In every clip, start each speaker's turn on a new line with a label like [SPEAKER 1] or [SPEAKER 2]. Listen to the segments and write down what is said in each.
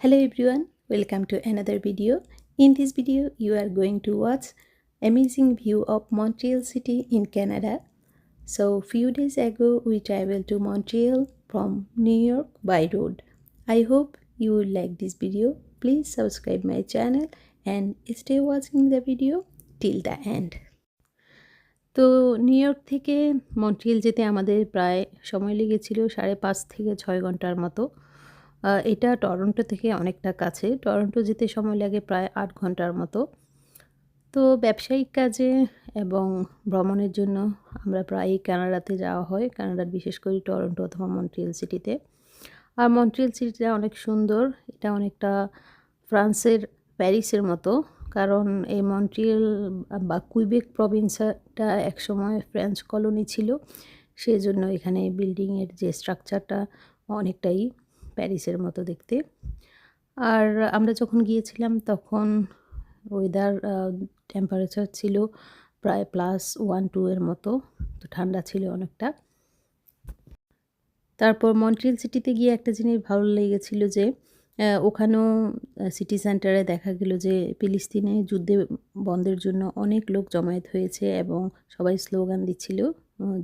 [SPEAKER 1] Hello everyone, welcome to another video. In this video, you are going to watch amazing view of Montreal city in Canada. So few days ago, we traveled to Montreal from New York by road. I hope you will like this video. Please subscribe my channel and stay watching the video till the end. তো New York থেকে Montreal যেতে আমাদের প্রায় সময় লেগেছিল সাড়ে পাঁচ থেকে ছয় ঘণ্টার মতো এটা টরন্টো থেকে অনেকটা কাছে। টরন্টো যেতে সময় লাগে প্রায় আট ঘণ্টার মতো। তো ব্যবসায়িক কাজে এবং ভ্রমণের জন্য আমরা প্রায়ই কানাডাতে যাওয়া হয়। কানাডার বিশেষ করে টরন্টো অথবা মন্ট্রিয়াল সিটিতে। আর মন্ট্রিয়াল সিটিটা অনেক সুন্দর। এটা অনেকটা ফ্রান্সের প্যারিসের মতো। কারণ এই মন্ট্রিয়াল বা কুইবেক প্রভিন্সটা একসময় ফ্রেঞ্চ কলোনি ছিল। সেই জন্য এখানে বিল্ডিংয়ের যে স্ট্রাকচারটা অনেকটাই প্যারিসের মতো দেখতে। আর আমরা যখন গিয়েছিলাম তখন ওয়েদার টেম্পারেচার ছিল প্রায় প্লাস ওয়ান টু এর মতো। তো ঠান্ডা ছিল অনেকটা। তারপর মন্ট্রিয়াল সিটিতে গিয়ে একটা জিনিস ভালো লেগেছিল যে ওখানেও সিটি সেন্টারে দেখা গেল যে ফিলিস্তিনে যুদ্ধে বন্ধের জন্য অনেক লোক জমায়েত হয়েছে এবং সবাই স্লোগান দিচ্ছিল,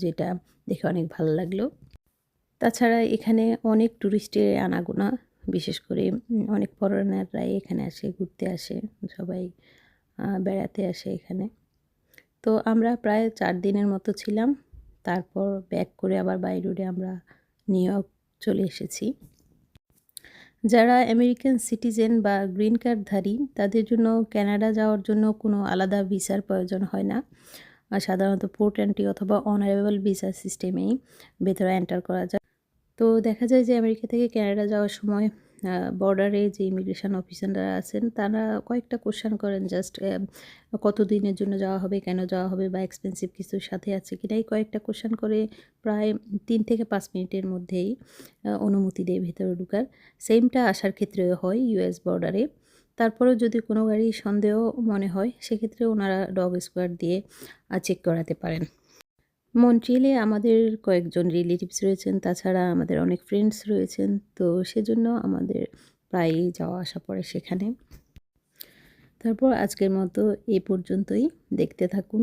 [SPEAKER 1] যেটা দেখে অনেক ভালো লাগল। তাছাড়া এখানে অনেক ট্যুরিস্টের আনাগোনা, বিশেষ করে অনেক ফরেনাররাই এখানে আসে, ঘুরতে আসে, সবাই বেড়াতে আসে এখানে। তো আমরা প্রায় চার দিনের মতো ছিলাম, তারপর ব্যাক করে আবার বাই রোডে আমরা নিউ ইয়র্ক চলে এসেছি। যারা আমেরিকান সিটিজেন বা গ্রিন কার্ডধারী তাদের জন্য ক্যানাডা যাওয়ার জন্য কোনো আলাদা ভিসার প্রয়োজন হয় না। সাধারণত পোর্ট এন্ট্রি অথবা অনারেবল ভিসা সিস্টেমেই ভেতরে এন্টার করা যায়। তো দেখা যায় যে আমেরিকা থেকে ক্যানাডা যাওয়ার সময় বর্ডারে যে ইমিগ্রেশন অফিসাররা আছেন, তারা কয়েকটা কোশ্চান করেন জাস্ট কত দিনের জন্য যাওয়া হবে, কেন যাওয়া হবে বা এক্সপেন্সিভ কিছুর সাথে আছে কিনা। এই কয়েকটা কোশ্চান করে প্রায় তিন থেকে পাঁচ মিনিটের মধ্যেই অনুমতি দেয় ভেতরে ঢুকার। সেমটা আসার ক্ষেত্রেও হয় ইউএস বর্ডারে তারপরেও যদি কোনো গাড়ি সন্দেহ মনে হয়, সেক্ষেত্রে ওনারা ডগ স্কোয়ার দিয়ে চেক করাতে পারেন। মন্ট্রিয়েলে আমাদের কয়েকজন রিলেটিভস রয়েছেন, তাছাড়া আমাদের অনেক ফ্রেন্ডস রয়েছেন, তো সেজন্য আমাদের প্রায়ই যাওয়া আসা পড়ে সেখানে। তারপর আজকের মতো এ পর্যন্তই। দেখতে থাকুন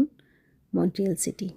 [SPEAKER 1] মন্ট্রিয়াল সিটি।